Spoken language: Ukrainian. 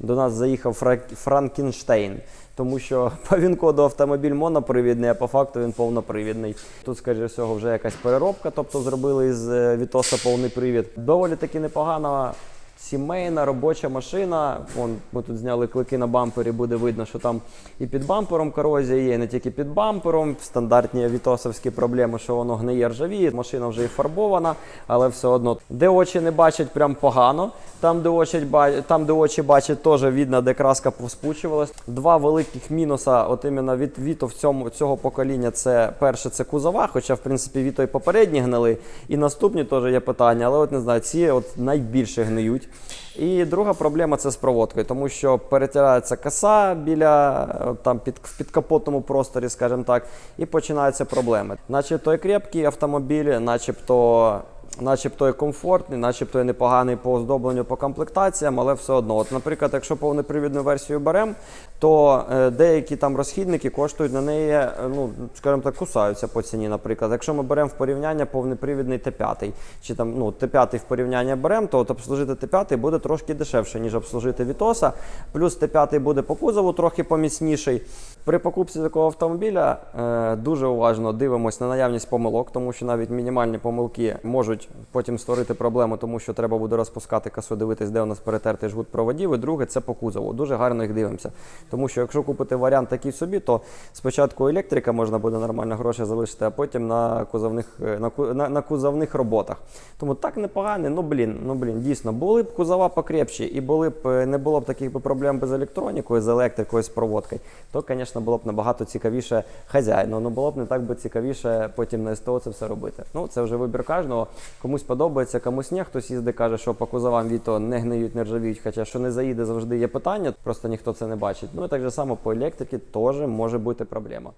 до нас заїхав Фра- Франкенштейн. Тому що по він-коду автомобіль монопривідний, а по факту він повнопривідний. Тут, скоріше всього, вже якась переробка, тобто зробили із е, Вітоса повний привід. Доволі таки непогана сімейна робоча машина. Вон, ми тут зняли клики на бампері, буде видно, що там і під бампером корозія є, і не тільки під бампером. Стандартні вітосовські проблеми, що воно гниє ржавіє. Машина вже і фарбована, але все одно. Де очі не бачать, прям погано. Там, де очі, там, де очі бачать, теж видно, де краска поспучувалась. Два великих мінуса, от іменно від Віто в цьому цього покоління, це перше, це кузова, хоча в принципі Віто і попередні гнили, і наступні теж є питання, але от не знаю, ці от найбільше гниють. І друга проблема це з проводкою, тому що перетирається коса біля е, там під в підкапотному просторі, скажімо так, і починаються проблеми. Начебто і крепкий автомобіль, начебто. Начебто і комфортний, начебто і непоганий по оздобленню по комплектаціям, але все одно. От, наприклад, якщо повнопривідну версію беремо, то е, деякі там розхідники коштують на неї, е, ну скажімо так, кусаються по ціні. Наприклад, якщо ми беремо в порівняння повнепривідний Т5, чи там ну Т5 в порівняння беремо, то от обслужити Т5 буде трошки дешевше, ніж обслужити Вітоса. Плюс Т5 буде по кузову трохи поміцніший. При покупці такого автомобіля е, дуже уважно дивимося на наявність помилок, тому що навіть мінімальні помилки можуть потім створити проблему, тому що треба буде розпускати касу, дивитись, де у нас перетертий жгут проводів. І друге, це по кузову. Дуже гарно їх дивимося. Тому що якщо купити варіант такий собі, то спочатку електрика можна буде нормально гроші залишити, а потім на кузовних, е, на, на, на кузовних роботах. Тому так непоганий, ну блін, ну блін, дійсно, були б кузова покрепші і були б е, не було б таких проблем без електронікою, з електрикою, з проводкою, то, звісно, було б набагато цікавіше хазяїну. але було б не так би цікавіше потім на СТО це все робити. Ну це вже вибір кожного. Комусь подобається, комусь ні. Хтось їздить, каже, що по кузовам Віто не гниють, не ржавіють. Хоча що не заїде, завжди є питання, просто ніхто це не бачить. Ну і так же само по електриці теж може бути проблема.